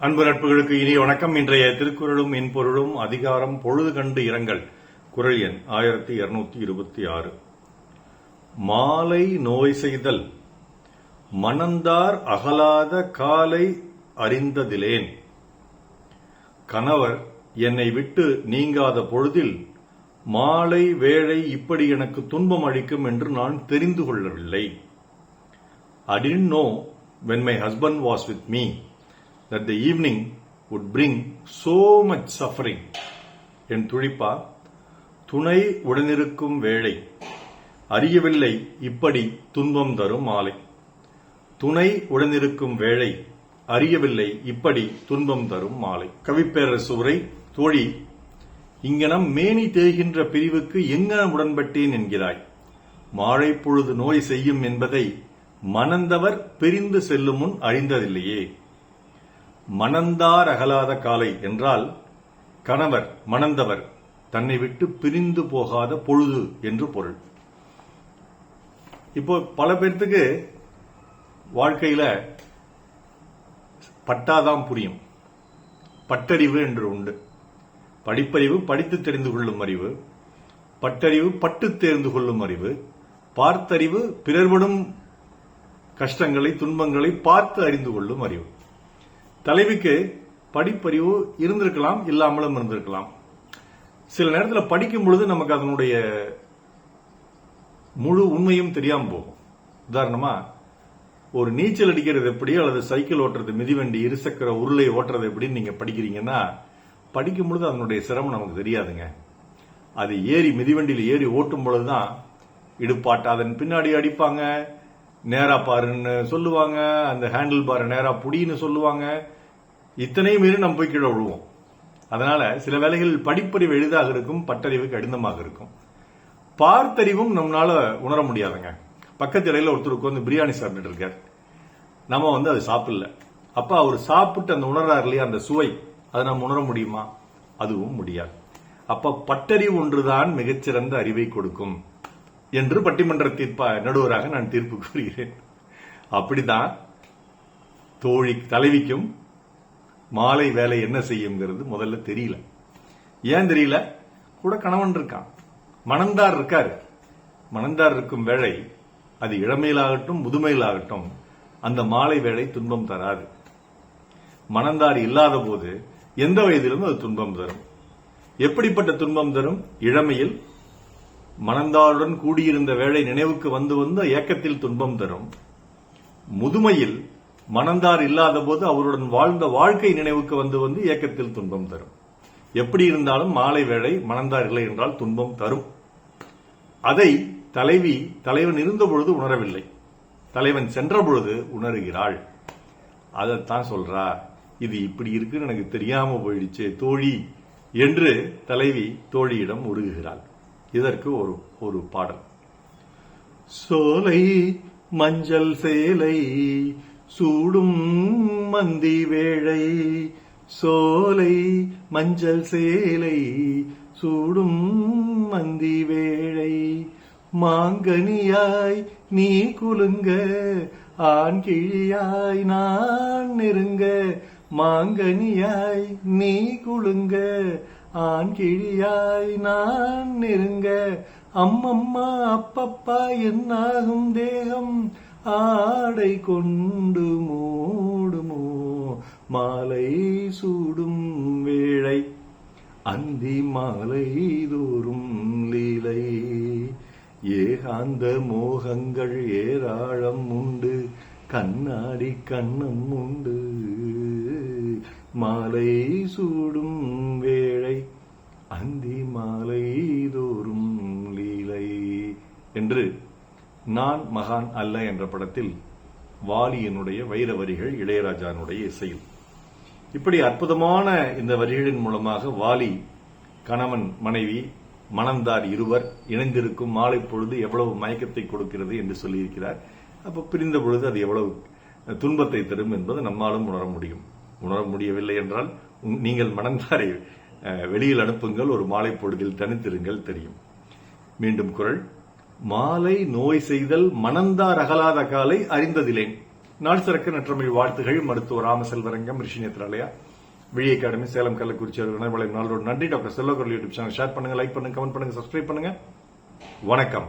அன்பு நட்புகளுக்கு இனி வணக்கம். இன்றைய திருக்குறளும் இன்பொருளும் அதிகாரம் பொழுது கண்டு இரங்கல். குரல் எண் ஆயிரத்தி இருநூத்தி இருபத்தி ஆறு. மாலை நோய் செய்தல். மணந்தார் அகலாத காலை அறிந்ததிலேன். கணவர் என்னை விட்டு நீங்காத பொழுதில் மாலை வேளை இப்படி எனக்கு துன்பம் அளிக்கும் என்று நான் தெரிந்து கொள்ளவில்லை. அடின் know know when my husband was with that the evening would bring so much suffering. என் துழிப்பா துணை உடனிருக்கும் வேளை அறியவில்லை இப்படி துன்பம் தரும் மாலை துணை உடனிருக்கும் வேளை அறியவில்லை இப்படி துன்பம் தரும் மாலை கவிப்பேரரசு உரை தோழி இங்கனம் மேனி தேய்கின்ற பிரிவுக்கு எங்கனம் உடன்பட்டேன் என்கிறாய்? மாழை பொழுது நோய் செய்யும் என்பதை மணந்தவர் பிரிந்து செல்லும் முன் அறிந்ததில்லையே. மணந்தார் அகலாத காலை என்றால் கணவர் மணந்தவர் தன்னை விட்டு பிரிந்து போகாத பொழுது என்று பொருள். இப்போ பல பேர்த்துக்கு வாழ்க்கையில பட்டாதான் புரியும். பட்டறிவு என்று உண்டு. படிப்பறிவு படித்து தெரிந்து கொள்ளும் அறிவு பட்டறிவு பட்டு தேர்ந்து கொள்ளும் அறிவு பார்த்தறிவு பிறர்படும் கஷ்டங்களை துன்பங்களை பார்த்து அறிந்து கொள்ளும் அறிவு. தலைவிக்கு படிப்பறிவு இருந்திருக்கலாம் இல்லாமலும் இருந்திருக்கலாம். சில நேரத்தில் படிக்கும் பொழுது நமக்கு அதனுடைய முழு உண்மையும் தெரியாம போகும். உதாரணமா ஒரு நீச்சல் அடிக்கிறது எப்படி அல்லது சைக்கிள் ஓட்டுறது மிதிவண்டி இருசக்கர உருளை ஓட்டுறது எப்படின்னு நீங்க படிக்கிறீங்கன்னா படிக்கும் பொழுது அதனுடைய சிரமம் நமக்கு தெரியாதுங்க. அது ஏறி மிதிவண்டியில் ஏறி ஓட்டும் பொழுதுதான் இடுப்பாட்ட அதன் பின்னாடி அடிப்பாங்க நேரா பாருன்னு சொல்லுவாங்க அந்த ஹேண்டில் பார் நேரா புடின்னு சொல்லுவாங்க இத்தனையும் மீறி நம்ம போய் கீழே விழுவோம். அதனால சில வேளைகளில் படிப்பறிவு எளிதாக இருக்கும் பட்டறிவு கடினமாக இருக்கும். பார்த்தறிவும் நம்மளால உணர முடியாதுங்க. பக்கத்து இடையில ஒருத்தருக்கு வந்து பிரியாணி சாப்பிட்டு இருக்கார். நம்ம வந்து அது சாப்பிடல. அப்ப அவர் சாப்பிட்டு அந்த உணர்றாரு இல்லையா அந்த சுவை அதை நம்ம உணர முடியுமா? அதுவும் முடியாது. அப்ப பட்டறிவு ஒன்றுதான் மிகச்சிறந்த அறிவை கொடுக்கும் என்று பட்டிமன்ற தீர்ப்பா நடுவராக நான் தீர்ப்பு கூறுகிறேன். அப்படிதான் தோழி தலைவிக்கும் மாலை வேலை என்ன செய்யுங்கிறது முதல்ல தெரியல. ஏன் தெரியல? கூட கணவன் இருக்கான். மணந்தார் இருக்காரு. மணந்தார் இருக்கும் வேலை அது இளமையிலாகட்டும் முதுமையிலாகட்டும் அந்த மாலை வேலை துன்பம் தராது. மணந்தார் இல்லாத போது எந்த வயதிலும் அது துன்பம் தரும். எப்படிப்பட்ட துன்பம் தரும்? இளமையில் மணந்தாருடன் கூடியிருந்த வேலை நினைவுக்கு வந்து வந்து ஏக்கத்தில் துன்பம் தரும். முதுமையில் மணந்தார் இல்லாத போது அவருடன் வாழ்ந்த வாழ்க்கை நினைவுக்கு வந்து வந்து ஏக்கத்தில் துன்பம் தரும். எப்படி இருந்தாலும் மாலை வேளை மணந்தார் இல்லை என்றால் துன்பம் தரும். அதை தலைவி தலைவன் இருந்த பொழுது உணரவில்லை. தலைவன் சென்ற பொழுது உணர்கிறாள். அதைத்தான் சொல்றா இது இப்படி இருக்குன்னு எனக்கு தெரியாம போயிடுச்சு தோழி என்று தலைவி தோழியிடம் உருகுகிறாள். இதற்கு ஒரு ஒரு பாடல். சோலை மஞ்சள் சேலை சூடும் மந்தி வேளை சோலை மஞ்சள் சேலை சூடும் மந்தி வேளை. மாங்கனியாய் நீ குலுங்க ஆண் கிழியாய் நான் நெருங்க. மாங்கனியாய் நீ குலுங்க ஆண் கிழியாய் நான் நெருங்க. அம்மம்மா அப்பப்பா என்னாகும் தேகம்? ஆடை கொண்டு மூடுமோ? மாலை சூடும் வேளை அந்தி மாலை தோறும் லீலை. ஏகாந்த மோகங்கள் ஏராளம் உண்டு கண்ணாடி கண்ணம் உண்டு. மாலை சூடும் வேளை அந்தி மாலை தோறும் லீலை. என்று நான் மகான் அல்ல என்ற படத்தில் வாலியனுடைய வைர வரிகள் இளையராஜானுடைய இசையில். இப்படி அற்புதமான இந்த வரிகளின் மூலமாக வாலி கணவன் மனைவி மணந்தார் இருவர் இணைந்திருக்கும் மாலை பொழுது எவ்வளவு மயக்கத்தை கொடுக்கிறது என்று சொல்லியிருக்கிறார். அப்போ பிரிந்த பொழுது அது எவ்வளவு துன்பத்தை தரும் என்பது நம்மாலும் உணர முடியும். உணர முடியவில்லை என்றால் உங்- நீங்கள் மணந்தாரை வெளியில் அனுப்புங்கள் ஒரு மாலை பொழுதில் தனித்திருங்கள் தெரியும். மீண்டும் குரல். மாலை நோய் செய்தல் மனந்தார் அகலாத காலை அறிந்ததிலேன். நாள் சிறக்க நற்றமிழ் வாழ்த்துகள் மருத்துவர் ராமசெல்வரங்கம் ரிஷி நேத்ராலயா விழி அகாடமி சேலம் கள்ளக்குறிச்சி அவர்கள் நன்றி. Doctor Selvakural YouTube channel share பண்ணுங்க லைக் பண்ணுங்க கமெண்ட் பண்ணுங்க சப்ஸ்கிரைப் பண்ணுங்க. வணக்கம்.